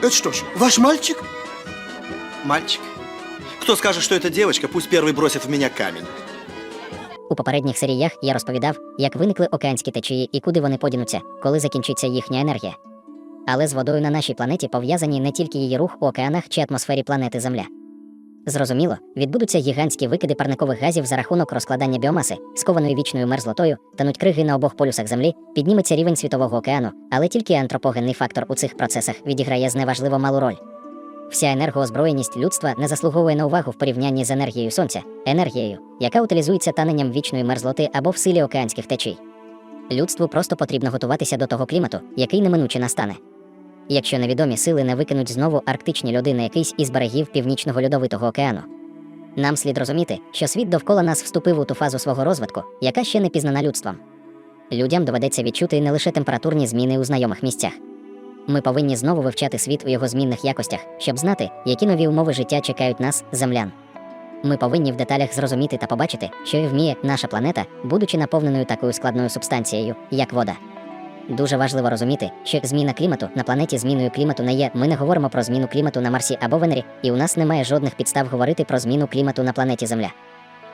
Это что ж, ваш мальчик? Мальчик. Кто скажет, что это девочка, пусть первый бросит в меня камень. У попередніх серіях я розповідав, як виникли океанські течії і куди вони подінуться, коли закінчиться їхня енергія. Але з водою на нашій планеті пов'язані не тільки її рух у океанах чи атмосфері планети Земля. Зрозуміло, відбудуться гігантські викиди парникових газів за рахунок розкладання біомаси, скованої вічною мерзлотою, тануть криги на обох полюсах Землі, підніметься рівень світового океану, але тільки антропогенний фактор у цих процесах відіграє зневажливо малу роль. Вся енергоозброєність людства не заслуговує на увагу в порівнянні з енергією сонця, енергією, яка утилізується таненням вічної мерзлоти або в силі океанських течій. Людству просто потрібно готуватися до того клімату, який неминуче настане. Якщо невідомі сили не викинуть знову арктичні льоди на якийсь із берегів північного льодовитого океану. Нам слід розуміти, що світ довкола нас вступив у ту фазу свого розвитку, яка ще не пізнана людством. Людям доведеться відчути не лише температурні зміни у знайомих місцях. Ми повинні знову вивчати світ у його змінних якостях, щоб знати, які нові умови життя чекають нас, землян. Ми повинні в деталях зрозуміти та побачити, що і вміє наша планета, будучи наповненою такою складною субстанцією, як вода. Дуже важливо розуміти, що зміна клімату на планеті зміною клімату не є. Ми не говоримо про зміну клімату на Марсі або Венері, і у нас немає жодних підстав говорити про зміну клімату на планеті Земля.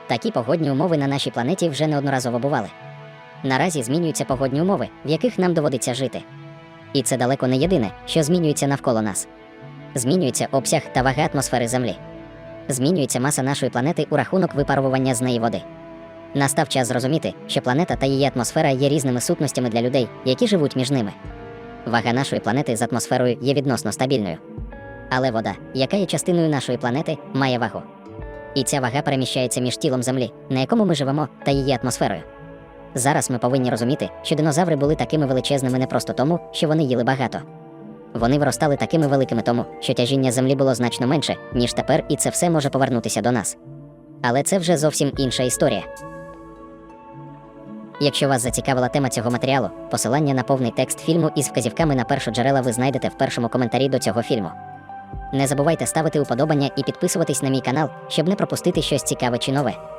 Такі погодні умови на нашій планеті вже неодноразово бували. Наразі змінюються погодні умови, в яких нам доводиться жити. І це далеко не єдине, що змінюється навколо нас. Змінюється обсяг та вага атмосфери Землі. Змінюється маса нашої планети у рахунок випарування з неї води. Настав час зрозуміти, що планета та її атмосфера є різними сутностями для людей, які живуть між ними. Вага нашої планети з атмосферою є відносно стабільною. Але вода, яка є частиною нашої планети, має вагу. І ця вага переміщається між тілом Землі, на якому ми живемо, та її атмосферою. Зараз ми повинні розуміти, що динозаври були такими величезними не просто тому, що вони їли багато. Вони виростали такими великими тому, що тяжіння землі було значно менше, ніж тепер, і це все може повернутися до нас. Але це вже зовсім інша історія. Якщо вас зацікавила тема цього матеріалу, посилання на повний текст фільму із вказівками на першу джерела ви знайдете в першому коментарі до цього фільму. Не забувайте ставити уподобання і підписуватись на мій канал, щоб не пропустити щось цікаве чи нове.